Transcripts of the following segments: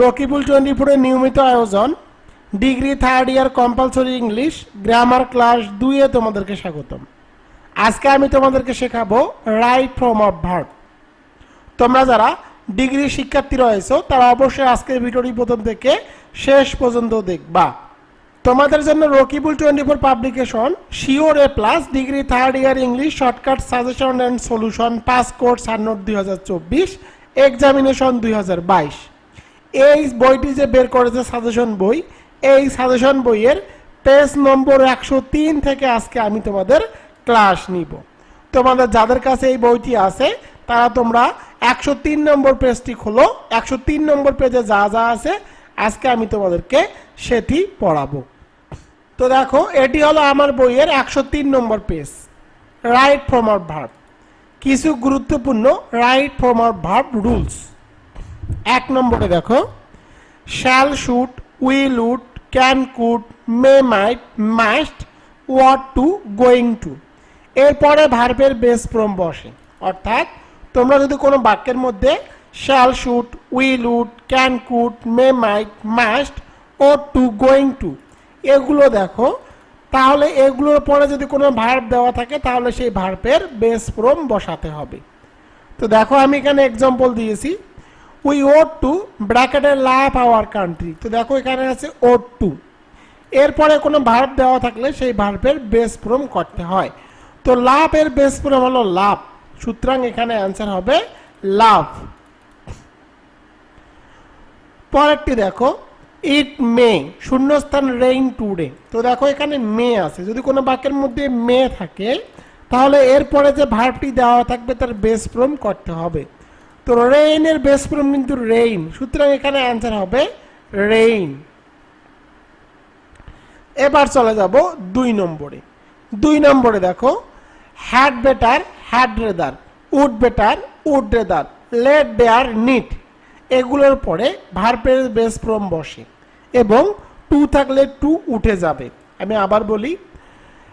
রকিবুল ফোরের নিয়মিত আয়োজন, degree third year compulsory English grammar class দুইয়ে তোমাদেরকে স্বাগতম। আজকে আমি তোমাদেরকে শেখাবো রাইট ফ্রম অফ ভার্ব তোমরা যারা ডিগ্রি শিক্ষার্থী রয়েছো, তারা অবশ্যই আজকের ভিডিওটি প্রথম থেকে শেষ পর্যন্ত দেখবা। তোমাদের জন্য Rakibul twenty four publication sure A plus degree third year English shortcut suggestion and solution pass course সান্নট দুই হাজার চব্বিশ এক্সামিনেশন দুই হাজার বাইশ। এই বইটি যে বের করেছে সাজেশন বই, এই সাজেশন বইয়ের পেজ নম্বর একশো তিন থেকে আজকে আমি তোমাদের ক্লাস নিব। তোমাদের যাদের কাছে এই বইটি আছে, তারা তোমরা একশো তিন নম্বর পেজটি খোলো। একশো তিন নম্বর পেজে যা যা আছে, আজকে আমি তোমাদেরকে সেটি পড়াবো। তো দেখো, এটি হলো আমার বইয়ের একশো তিন নম্বর page right form our verb কিছু গুরুত্বপূর্ণ right form our verb rules এক নম্বরে দেখো। Shall should will would can could may might must ought to going to এরপরে ভার্বের বেস ফ্রম বসে। অর্থাৎ তোমরা যদি কোনো বাক্যের মধ্যে shall should will would can could may might must ought to going to এগুলো দেখো, তাহলে এগুলোর পরে যদি কোনো ভার্ব দেওয়া থাকে, তাহলে সেই ভার্বের বেস ফ্রম বসাতে হবে। তো দেখো আমি এখানে এক্সাম্পল দিয়েছি। উই ওট টু ব্র্যাকেটের লাভ আওয়ার কান্ট্রি তো দেখো এখানে আছে ওট টু এরপরে কোনো ভার্ব দেওয়া থাকলে সেই ভার্বের বেস ফ্রম করতে হয়। তো লাভের বেস ফ্রম হলো লাভ সুতরাং এখানে অ্যান্সার হবে লাভ পরেরটি দেখো ইট মে শূন্যস্থান রেইন টুডে তো দেখো এখানে মে আছে। যদি কোনো বাক্যের মধ্যে মে থাকে, তাহলে এরপরে যে ভার্বটি দেওয়া থাকবে তার বেস ফ্রম করতে হবে। তো রেইনের বেস ফ্রম কিন্তু রেইন সুতরাং এখানে অ্যান্সার হবে রেইন এবার চলে যাব দুই নম্বরে। দুই নম্বরে দেখো had better had rather would better would rather let dare need এগুলোর পরে ভার্বের বেস ফ্রম বসে এবং টু থাকলে টু উঠে যাবে। আমি আবার বলি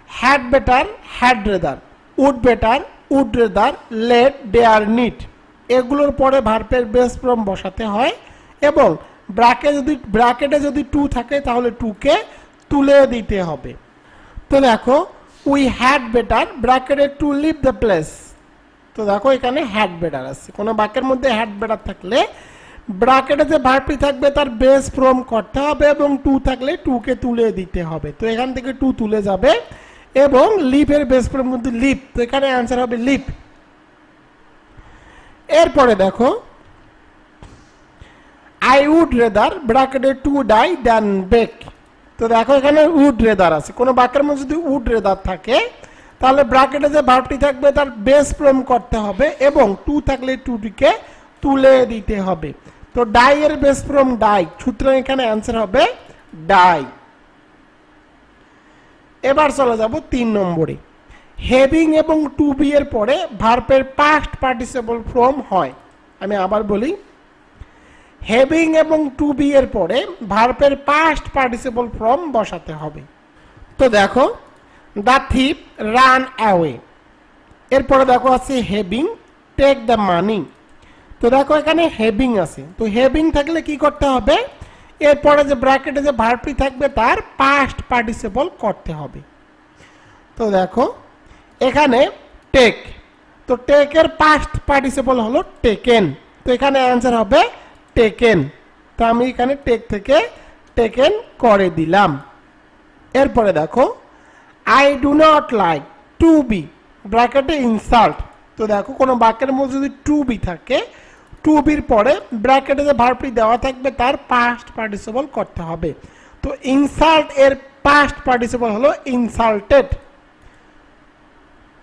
had better had rather would better would rather let dare need এগুলোর পরে ভার্পের বেস ফ্রম বসাতে হয় এবং ব্রাকে যদি ব্র্যাকেটে যদি টু থাকে তাহলে টুকে তুলে দিতে হবে। তো দেখো উই হ্যাড বেটার ব্র্যাকেটে টু লিভ দ্য প্লেস তো দেখো, এখানে হ্যাড বেটার আছে। কোনো বাক্যের মধ্যে হ্যাড বেটার থাকলে ব্র্যাকেটে যে ভার্বটি থাকবে তার বেস ফ্রম করতে হবে এবং টু থাকলে টুকে তুলে দিতে হবে। তো এখান থেকে টু তুলে যাবে এবং লিপের বেস ফ্রম কিন্তু লিপ তো এখানে অ্যান্সার হবে লিপ এরপরে দেখো আই উড রেদার ব্র্যাকেটে টু ডাই দ্যান বেক তো দেখো এখানে উড রেদার আছে। কোনো বাক্যের মধ্যে যদি উড রেদার থাকে, তাহলে ব্র্যাকেটে যে ভার্বটি থাকবে, তার বেস ফ্রম করতে হবে এবং টু থাকলে টুটিকে তুলে দিতে হবে। তো ডাই এর বেস ফ্রম ডাই সুতরাং এখানে অ্যান্সার হবে ডাই এবার চলে যাব তিন নম্বরে। হেভিং এবং টু বি এর পরে ভার্বের পাস্ট পার্টিসিপল ফ্রম হয়। আমি আবার বলি হেভিং এবং টু বি এর পরে ভার্বের পাস্ট পার্টিসিপল ফ্রম বসাতে হবে। তো দেখো দ্য থিপ রান অ্যাওয়ে এরপরে দেখো আছে হেভিং টেক দ্য মানি তো দেখো এখানে হেভিং আছে। তো হেভিং থাকলে কি করতে হবে? এরপরে যে ব্র্যাকেটে যে ভার্বটি থাকবে তার পাস্ট পার্টিসিপল করতে হবে। তো দেখো এখানে টেক তো টেকের পাস্ট পার্টিসিপল হলো টেকেন তো এখানে অ্যান্সার হবে টেকেন তো আমি এখানে টেক থেকে টেকেন করে দিলাম। এরপরে দেখো I do not like to be ব্র্যাকেটে ইনসাল্ট তো দেখো, কোনো বাক্যের মধ্যে যদি টু বি থাকে টু বির পরে ব্র্যাকেটে যে ভার্বটি দেওয়া থাকবে, তার পাস্ট পার্টিসিপল করতে হবে। তো ইনসাল্ট এর পাস্ট পার্টিসিপল হলো ইনসাল্টেড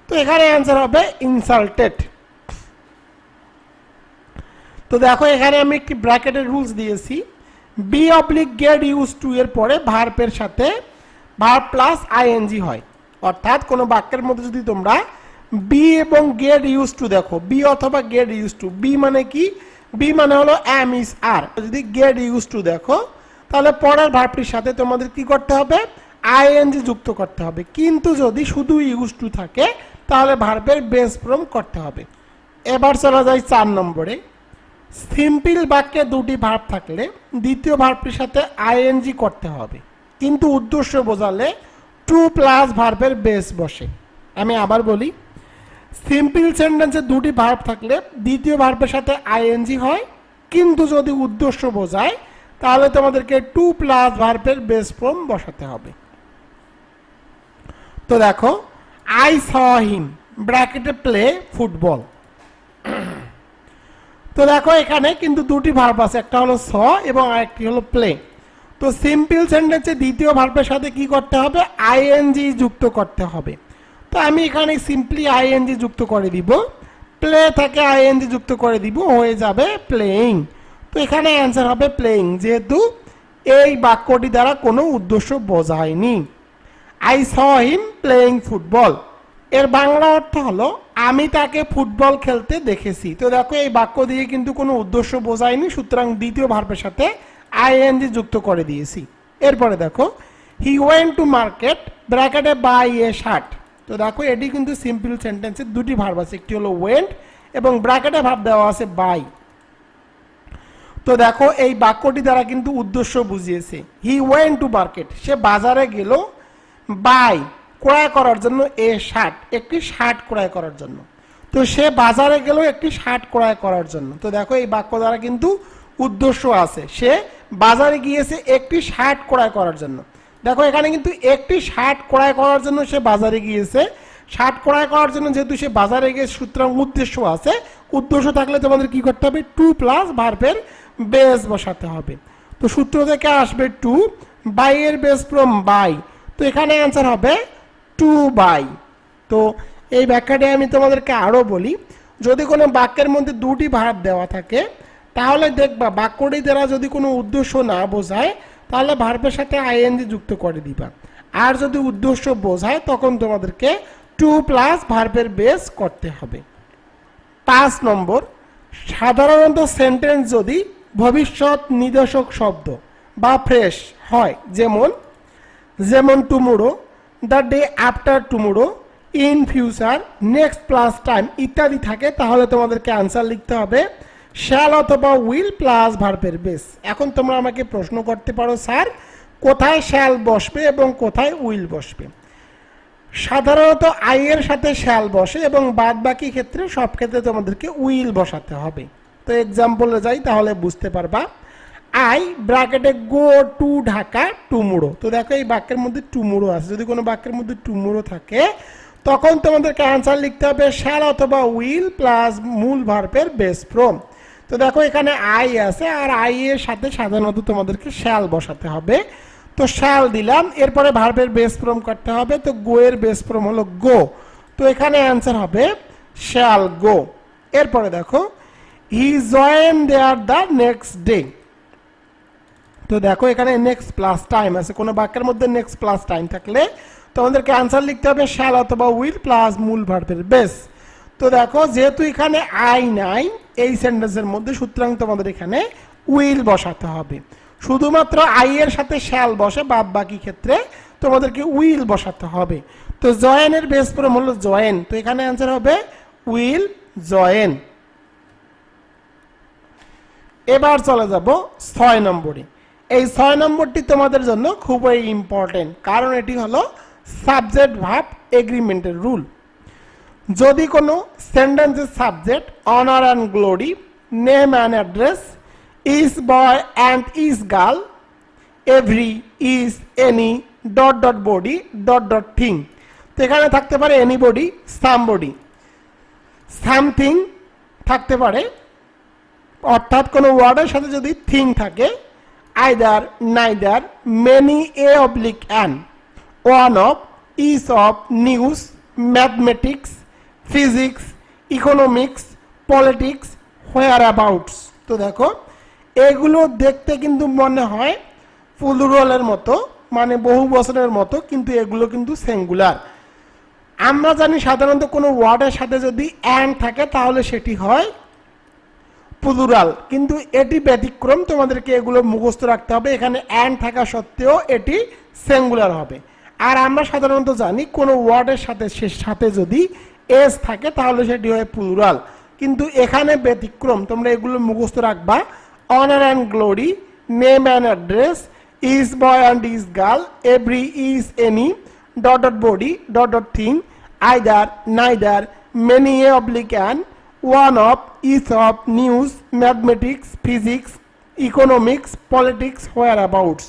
তো এখানে অ্যান্সার হবে ইনসাল্টেড তো দেখো, এখানে আমি একটি ব্র্যাকেটের রুলস দিয়েছি। Be oblique get used to এর পরে ভার্বের সাথে ভার্ব প্লাস আইএনজি হয়। অর্থাৎ কোনো বাক্যের মধ্যে যদি তোমরা বি এবং গেট ইউজ টু দেখো বি অথবা গেট ইউজ টু বি মানে কি? বি মানে হলো এম ইস আর যদি গেট ইউজ টু দেখো, তাহলে পরের ভার্বটির সাথে তোমাদের কি করতে হবে? আইএনজি যুক্ত করতে হবে। কিন্তু যদি শুধু ইউজ টু থাকে তাহলে ভার্বের বেস ফ্রম করতে হবে। এবার চলা যায় চার নম্বরে। সিম্পল বাক্যে দুটি ভার্ব থাকলে দ্বিতীয় ভার্বটির সাথে আইএনজি করতে হবে। কিন্তু উদ্দেশ্য বোঝালে টু প্লাস ভার্বের বেস বসে। আমি আবার বলি সিম্পল সেন্টেন্সে দুটি ভার্ব থাকলে দ্বিতীয় ভার্বের সাথে আইএনজি হয়। কিন্তু যদি উদ্দেশ্য বোঝায়, তাহলে তোমাদেরকে টু প্লাস ভার্বের বেস ফর্ম বসাতে হবে। তো দেখো আই স হিম ব্র্যাকেটে প্লে ফুটবল তো দেখো এখানে কিন্তু দুটি ভার্ব আছে, একটা হলো স এবং আরেকটি হলো প্লে তো সিম্পল সেন্টেন্সে দ্বিতীয় ভার্বের সাথে কি করতে হবে? আইএনজি যুক্ত করতে হবে। তো আমি এখানে সিম্পলি আইএনজি যুক্ত করে দিব। প্লে থেকে আইএনজি যুক্ত করে দিব, হয়ে যাবে প্লেইং তো এখানে অ্যান্সার হবে প্লেইং যেহেতু এই বাক্যটি দ্বারা কোনো উদ্দেশ্য বোঝায়নি। I saw him playing football এর বাংলা অর্থ হলো, আমি তাকে ফুটবল খেলতে দেখেছি। তো দেখো, এই বাক্য দিয়ে কিন্তু কোনো উদ্দেশ্য বোঝায়নি, সুতরাং দ্বিতীয় ভার্বের সাথে আইএনজি যুক্ত করে দিয়েছি। এরপরে দেখো হি ওয়েন টু মার্কেট ব্র্যাকেটে বাই এ শার্ট তো দেখো, এটি কিন্তু সিম্পল সেন্টেন্সের দুটি ভার্ব আছে, একটি হলো ওয়েন্ট এবং ব্র্যাকেটে ভাব দেওয়া আছে বাই তো দেখো, এই বাক্যটি দ্বারা কিন্তু উদ্দেশ্য বুঝিয়েছে। হি ওয়েন টু মার্কেট সে বাজারে গেল বাই ক্রয় করার জন্য এ শার্ট একটি শার্ট ক্রয় করার জন্য। তো সে বাজারে গেল একটি শার্ট ক্রয় করার জন্য। তো দেখো এই বাক্য দ্বারা কিন্তু উদ্দেশ্য আছে। সে বাজারে গিয়েছে একটি শার্ট ক্রয় করার জন্য। দেখো এখানে কিন্তু একটি শার্ট ক্রয় করার জন্য সে বাজারে গিয়েছে। শার্ট ক্রয় করার জন্য যেহেতু সে বাজারে গিয়ে সুতরাং উদ্দেশ্য আছে, উদ্দেশ্য থাকলে তোমাদের কি করতে হবে? টু প্লাস ভার্বের বেস বসাতে হবে। তো সূত্র থেকে আসবে টু, বাই এর বেস ফ্রম বাই। তো এখানে অ্যান্সার হবে টু বাই তো এই ব্যাখ্যাটি আমি তোমাদেরকে আরও বলি, যদি কোনো বাক্যের মধ্যে দুটি ভার্ব দেওয়া থাকে, তাহলে দেখবা বাক্যটি দ্বারা যদি কোনো উদ্দেশ্য না বোঝায়, তাহলে ভার্বের সাথে আইএনজি যুক্ত করে দিবা। আর যদি উদ্দেশ্য বোঝায়, তখন তোমাদেরকে টু প্লাস ভার্বের বেস করতে হবে। পাঁচ নম্বর, সাধারণত সেন্টেন্স যদি ভবিষ্যৎ নির্দেশক শব্দ বা ফ্রেশ হয়, যেমন যেমন tomorrow the day after tomorrow in future next plus time ইত্যাদি থাকে, তাহলে তোমাদেরকে আনসার লিখতে হবে শ্যাল অথবা উইল প্লাস ভার্বের বেস এখন তোমরা আমাকে প্রশ্ন করতে পারো, স্যার, কোথায় শ্যাল বসবে এবং কোথায় উইল বসবে? সাধারণত আই এর সাথে শ্যাল বসে এবং বাদ বাকি ক্ষেত্রে সব ক্ষেত্রে তোমাদেরকে উইল বসাতে হবে। তো এক্সাম্পলে যাই, তাহলে বুঝতে পারবা। আই ব্র্যাকেটে গো টু ঢাকা টুমুরো তো দেখো এই বাক্যের মধ্যে টুমুরো আছে। যদি কোনো বাক্যের মধ্যে টুমুরো থাকে, তখন তোমাদেরকে অ্যান্সার লিখতে হবে শ্যাল অথবা উইল প্লাস মূল ভার্বের বেস ফ্রম তো দেখো এখানে আই আছে, আর আই এর সাথে সাধারণত তোমাদেরকে শ্যাল বসাতে হবে। তো শ্যাল দিলাম, এরপরে ভার্বের বেস ফ্রম করতে হবে। তো গো এর বেস ফ্রম হলো গো তো এখানে অ্যান্সার হবে শ্যাল গো এরপরে দেখো he join there the next day তো দেখো এখানে নেক্সট প্লাস টাইম আছে। কোনো বাক্যের মধ্যে নেক্সট প্লাস টাইম থাকলে তোমাদেরকে অ্যান্সার লিখতে হবে শ্যাল অথবা উইল প্লাস মূল ভার্বের বেস তো দেখো যেহেতু এখানে আই নাই, এই সেন্টেন্সের মধ্যে সুতরাং তোমাদের এখানে উইল বসাতে হবে। শুধুমাত্র আই এর সাথে শ্যাল বসে বাদ বাকি ক্ষেত্রে তোমাদেরকে উইল বসাতে হবে। তো জয়েনের বেস ফর্ম হলো জয়েন তো এখানে অ্যান্সার হবে উইল জয়েন এবার চলে যাব ছয় নম্বরে। এই ছয় নম্বরটি তোমাদের জন্য খুবই ইম্পর্টেন্ট কারণ এটি হলো সাবজেক্ট ভাব এগ্রিমেন্টের রুল যদি কোনো সেন্টেন্সের subject honour and glory name and address each boy and each girl every each any dot dot body dot dot thing তো এখানে থাকতে পারে anybody somebody something থাকতে পারে, অর্থাৎ কোনো ওয়ার্ডের সাথে যদি থিং থাকে neither many a oblique an one of each of news mathematics physics economics politics whereabouts তো দেখো, এগুলো দেখতে কিন্তু মনে হয় ফুলরোলের মতো মানে বহু বছরের মতো, কিন্তু এগুলো কিন্তু সিঙ্গুলার আমরা জানি সাধারণত কোনো ওয়ার্ডের সাথে যদি অ্যান্ড থাকে, তাহলে সেটি হয় প্লুরাল কিন্তু এটি ব্যতিক্রম, তোমাদেরকে এগুলো মুখস্থ রাখতে হবে। এখানে অ্যান্ড থাকা সত্ত্বেও এটি সিঙ্গুলার হবে। আর আমরা সাধারণত জানি কোনো ওয়ার্ডের সাথে, সে সাথে যদি এস থাকে, তাহলে সেটি হয় প্লুরাল কিন্তু এখানে ব্যতিক্রম, তোমরা এগুলো মুখস্থ রাখবা। Honour and glory name and address each boy and each girl every each any dot dot body dot dot thing either neither many a oblique an one of each of news mathematics physics economics politics whereabouts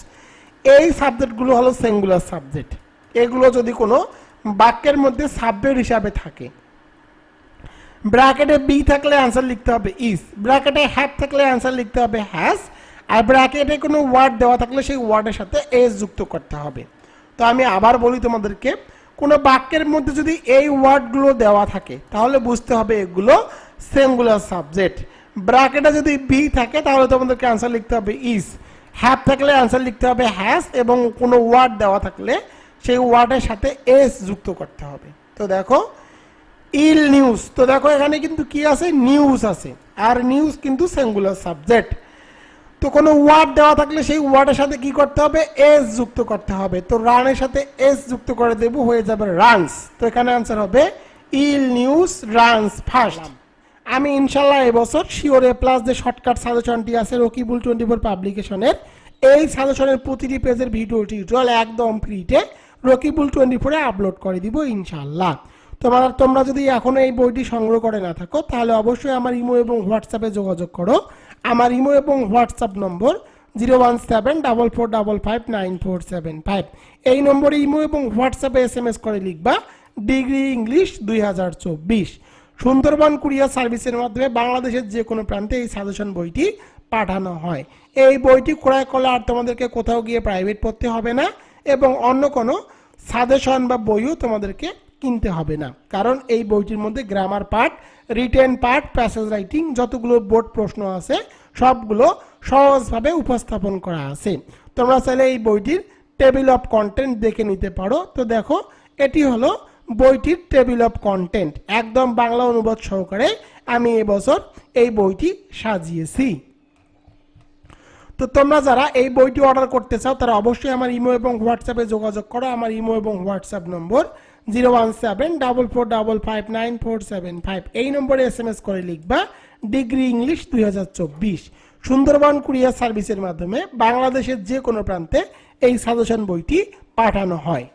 এই সাবজেক্টগুলো হলো singular subject এগুলো যদি কোনো বাক্যের মধ্যে subject হিসাবে থাকে। ব্র্যাকেটে বি থাকলে অ্যান্সার লিখতে হবে ইস ব্র্যাকেটে হ্যাভ থাকলে অ্যান্সার লিখতে হবে হ্যাজ আর ব্র্যাকেটে কোনো ওয়ার্ড দেওয়া থাকলে সেই ওয়ার্ডের সাথে এস যুক্ত করতে হবে। তো আমি আবার বলি তোমাদেরকে কোনো বাক্যের মধ্যে যদি এই ওয়ার্ডগুলো দেওয়া থাকে, তাহলে বুঝতে হবে এগুলো সিঙ্গুলার সাবজেক্ট ব্র্যাকেটে যদি বি থাকে, তাহলে তোমাদেরকে অ্যান্সার লিখতে হবে ইস হ্যাভ থাকলে অ্যান্সার লিখতে হবে হ্যাজ এবং কোনো ওয়ার্ড দেওয়া থাকলে সেই ওয়ার্ডের সাথে এস যুক্ত করতে হবে। তো দেখো ইল নিউজ তো দেখো এখানে কিন্তু কি আছে? নিউজ আছে। আর নিউজ কিন্তু সেঙ্গুলার সাবজেক্ট তো কোনো ওয়ার্ড দেওয়া থাকলে সেই ওয়ার্ডের সাথে কি করতে হবে? এস যুক্ত করতে হবে। তো রানের সাথে এস যুক্ত করে দেব, হয়ে যাবে রানস তো এখানে আনসার হবে ইল নিউজ রানস ফার্স্ট আমি ইনশাল্লাহ এবছর শিওর প্লাস যে শর্টকাট সাজেশনটি আছে রকিবুল টোয়েন্টি ফোর পাবলিকেশনের এই সাজেশনের প্রতিটি পেজের ভিডিও টিউটোরিয়াল একদম ফ্রিতে রকিবুল টোয়েন্টি ফোরে আপলোড করে দিব ইনশাল্লাহ। তোমার, তোমরা যদি এখনও এই বইটি সংগ্রহ করে না থাকো, তাহলে অবশ্যই আমার ইমো এবং হোয়াটসঅ্যাপে যোগাযোগ করো। আমার ইমো এবং হোয়াটসঅ্যাপ নম্বর zero one seven double four double five nine four seven five. এই নম্বরে ইমো এবং হোয়াটসঅ্যাপে এস এম এস করে লিখবা, ডিগ্রি ইংলিশ দুই হাজার চব্বিশ। সুন্দরবন কুরিয়ার সার্ভিসের মাধ্যমে বাংলাদেশের যে কোনো প্রান্তে এই সাজেশন বইটি পাঠানো হয়। এই বইটি ক্রয় করলে আর তোমাদেরকে কোথাও গিয়ে প্রাইভেট পড়তে হবে না এবং অন্য কোনো সাজেশন বা বইও তোমাদেরকে কিনতে হবে না। কারণ এই বইটির মধ্যে grammar part written part passage writing যতগুলো বোর্ড প্রশ্ন আছে, সবগুলো সহজভাবে উপস্থাপন করা আছে। তোমরা চাইলে এই বইটির টেবিল অফ কন্টেন্ট দেখে নিতে পারো। তো দেখো, এটি হলো বইটির টেবিল অফ কন্টেন্ট একদম বাংলা অনুবাদ সহকারে আমি এবছর এই বইটি সাজিয়েছি। তো তোমরা যারা এই বইটি অর্ডার করতে চাও, তারা অবশ্যই আমার ইমো এবং হোয়াটসঅ্যাপে যোগাযোগ করো। আমার ইমো এবং হোয়াটসঅ্যাপ নম্বর zero one seven double four double five nine four seven five এই নম্বরে এস এম এস করে লিখবা ডিগ্রি ইংলিশ দুই হাজার চব্বিশ। সুন্দরবন কুরিয়ার সার্ভিসের মাধ্যমে বাংলাদেশের যে কোনো প্রান্তে এই সাজেশন বইটি পাঠানো হয়।